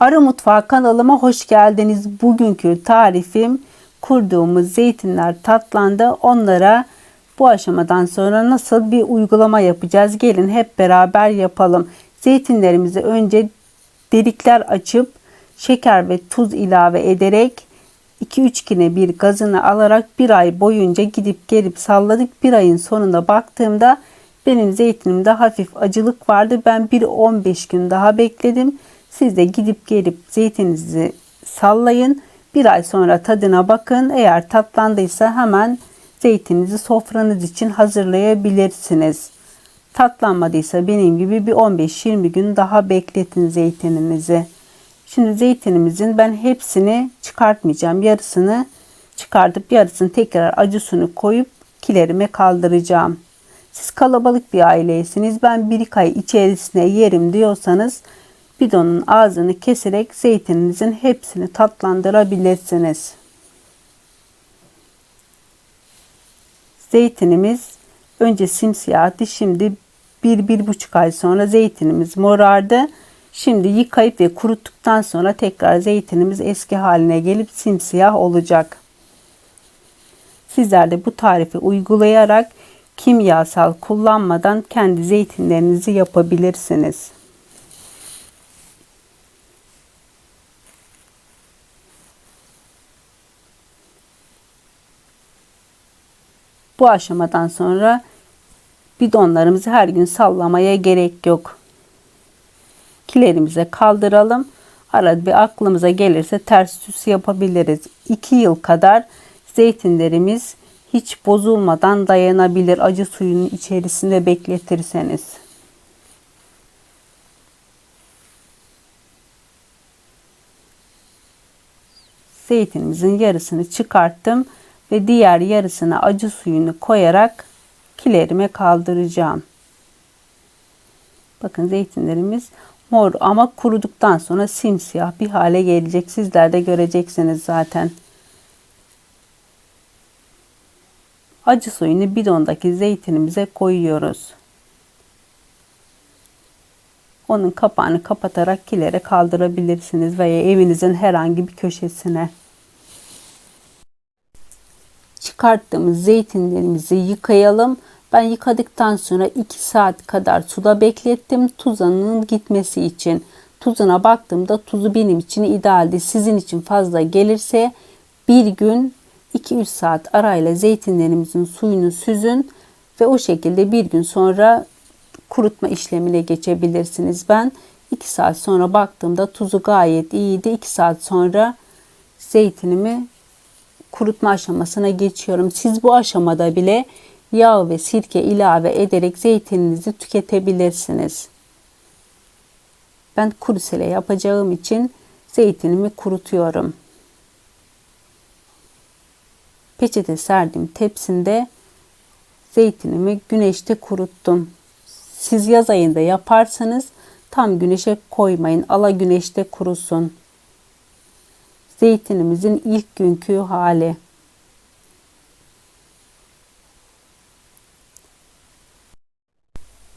Arı Mutfağı kanalıma hoş geldiniz. Bugünkü tarifim kurduğumuz zeytinler tatlandı. Onlara bu aşamadan sonra nasıl bir uygulama yapacağız? Gelin hep beraber yapalım. Zeytinlerimizi önce delikler açıp şeker ve tuz ilave ederek 2-3 güne bir gazını alarak bir ay boyunca gidip gelip salladık. Bir ayın sonunda baktığımda benim zeytinimde hafif acılık vardı. Ben bir 15 gün daha bekledim. Siz de gidip gelip zeytininizi sallayın. Bir ay sonra tadına bakın. Eğer tatlandıysa hemen zeytininizi sofranız için hazırlayabilirsiniz. Tatlanmadıysa benim gibi bir 15-20 gün daha bekletin zeytininizi. Şimdi zeytinimizin ben hepsini çıkartmayacağım. Yarısını çıkartıp yarısını tekrar acı suyunu koyup kilerime kaldıracağım. Siz kalabalık bir aileysiniz. Ben bir ay içerisine yerim diyorsanız bidonun ağzını keserek zeytininizin hepsini tatlandırabilirsiniz. Zeytinimiz önce simsiyahtı. Şimdi bir, bir buçuk ay sonra zeytinimiz morardı. Şimdi yıkayıp ve kuruttuktan sonra tekrar zeytinimiz eski haline gelip simsiyah olacak. Sizler de bu tarifi uygulayarak kimyasal kullanmadan kendi zeytinlerinizi yapabilirsiniz. Bu aşamadan sonra bidonlarımızı her gün sallamaya gerek yok. Kilerimize kaldıralım. Arada bir aklımıza gelirse ters düz yapabiliriz. 2 yıl kadar zeytinlerimiz hiç bozulmadan dayanabilir acı suyun içerisinde bekletirseniz. Zeytinimizin yarısını çıkarttım ve diğer yarısına acı suyunu koyarak kilerime kaldıracağım. Bakın zeytinlerimiz mor ama kuruduktan sonra simsiyah bir hale gelecek. Sizler de göreceksiniz zaten. Acı suyunu bidondaki zeytinimize koyuyoruz. Onun kapağını kapatarak kilere kaldırabilirsiniz veya evinizin herhangi bir köşesine. Çıkarttığımız zeytinlerimizi yıkayalım. Ben yıkadıktan sonra 2 saat kadar suda beklettim tuzanın gitmesi için. Tuzuna baktığımda tuzu benim için idealdi. Sizin için fazla gelirse bir gün 2-3 saat arayla zeytinlerimizin suyunu süzün ve o şekilde bir gün sonra kurutma işlemine geçebilirsiniz. Ben 2 saat sonra baktığımda tuzu gayet iyiydi. 2 saat sonra zeytinimi kurutma aşamasına geçiyorum. Siz bu aşamada bile yağ ve sirke ilave ederek zeytininizi tüketebilirsiniz. Ben kurusele yapacağım için zeytinimi kurutuyorum. Peçete serdim tepsinde zeytinimi güneşte kuruttum. Siz yaz ayında yaparsanız tam güneşe koymayın. Ala güneşte kurusun. Zeytinimizin ilk günkü hali.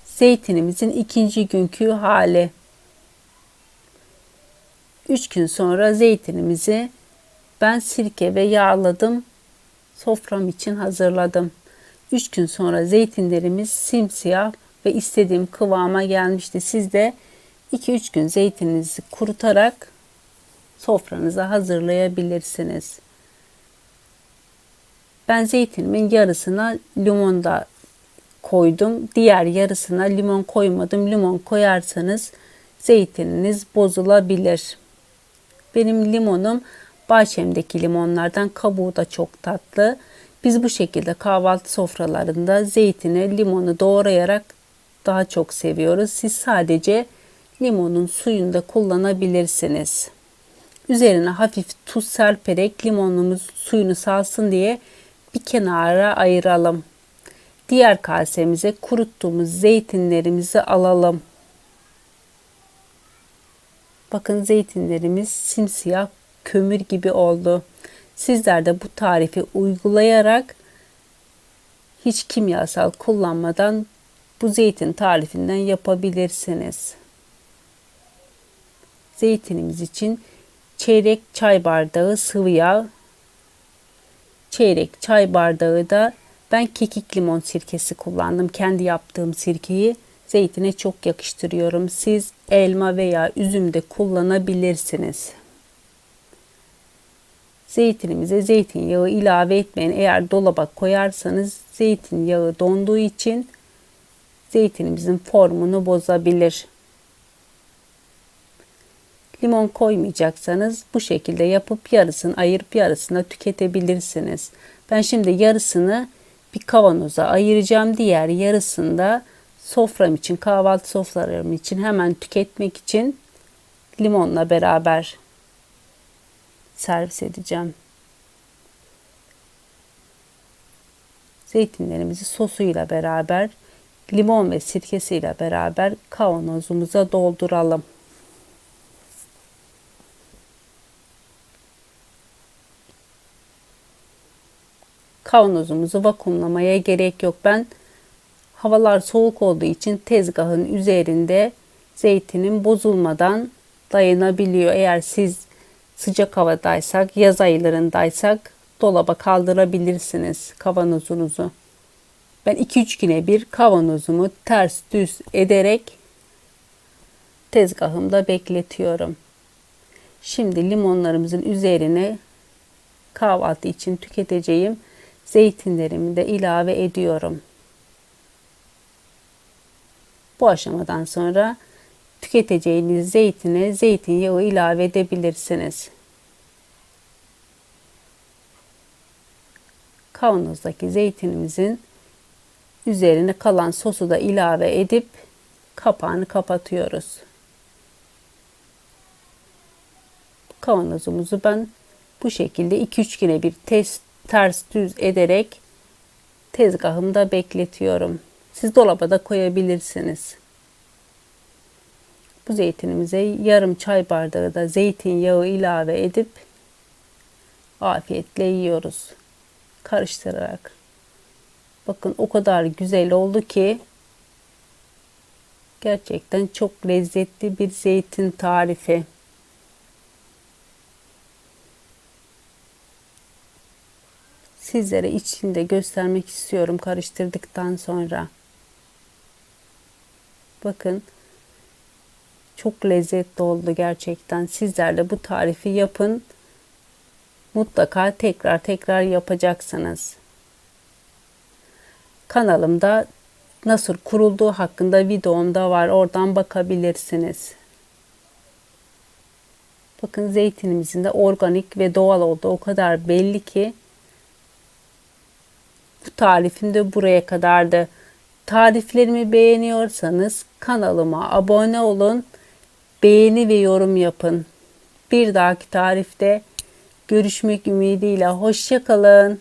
Zeytinimizin ikinci günkü hali. Üç gün sonra zeytinimizi ben sirke ve yağladım. Sofram için hazırladım. Üç gün sonra zeytinlerimiz simsiyah ve istediğim kıvama gelmişti. Siz de 2-3 gün zeytininizi kurutarak sofranıza hazırlayabilirsiniz. Ben zeytinimin yarısına limon da koydum. Diğer yarısına limon koymadım. Limon koyarsanız zeytininiz bozulabilir. Benim limonum bahçemdeki limonlardan kabuğu da çok tatlı. Biz bu şekilde kahvaltı sofralarında zeytini, limonu doğrayarak daha çok seviyoruz. Siz sadece limonun suyunu da kullanabilirsiniz. Üzerine hafif tuz serperek limonumuz suyunu salsın diye bir kenara ayıralım. Diğer kasemize kuruttuğumuz zeytinlerimizi alalım. Bakın zeytinlerimiz simsiyah kömür gibi oldu. Sizler de bu tarifi uygulayarak hiç kimyasal kullanmadan bu zeytin tarifinden yapabilirsiniz. Zeytinimiz için çeyrek çay bardağı sıvı yağ, çeyrek çay bardağı da ben kekik limon sirkesi kullandım. Kendi yaptığım sirkeyi zeytine çok yakıştırıyorum. Siz elma veya üzüm de kullanabilirsiniz. Zeytinimize zeytinyağı ilave etmeyin. Eğer dolaba koyarsanız zeytinyağı donduğu için zeytinimizin formunu bozabilir. Limon koymayacaksanız bu şekilde yapıp yarısını ayırıp yarısını tüketebilirsiniz. Ben şimdi yarısını bir kavanoza ayıracağım. Diğer yarısını da sofram için, kahvaltı sofralarım için hemen tüketmek için limonla beraber servis edeceğim. Zeytinlerimizi sosuyla beraber limon ve sirkesiyle beraber kavanozumuza dolduralım. Kavanozumuzu vakumlamaya gerek yok. Ben havalar soğuk olduğu için tezgahın üzerinde zeytinin bozulmadan dayanabiliyor. Eğer siz sıcak havadaysak, yaz aylarındaysak dolaba kaldırabilirsiniz kavanozunuzu. Ben 2-3 güne bir kavanozumu ters düz ederek tezgahımda bekletiyorum. Şimdi limonlarımızın üzerine kahvaltı için tüketeceğim zeytinlerimi de ilave ediyorum. Bu aşamadan sonra tüketeceğiniz zeytine zeytinyağı ilave edebilirsiniz. Kavanozdaki zeytinimizin üzerine kalan sosu da ilave edip kapağını kapatıyoruz. Kavanozumuzu ben bu şekilde 2-3 güne bir test, ters düz ederek tezgahımda bekletiyorum. Siz dolaba da koyabilirsiniz. Bu zeytinimize yarım çay bardağı da zeytinyağı ilave edip afiyetle yiyoruz. Karıştırarak. Bakın o kadar güzel oldu ki gerçekten çok lezzetli bir zeytin tarifi. Sizlere içinde göstermek istiyorum karıştırdıktan sonra. Bakın çok lezzetli oldu gerçekten. Sizler de bu tarifi yapın. Mutlaka tekrar tekrar yapacaksınız. Kanalımda nasıl kurulduğu hakkında videom da var. Oradan bakabilirsiniz. Bakın zeytinimizin de organik ve doğal olduğu o kadar belli ki tarifim de buraya kadardı. Tariflerimi beğeniyorsanız kanalıma abone olun. Beğeni ve yorum yapın. Bir dahaki tarifte görüşmek ümidiyle hoşçakalın.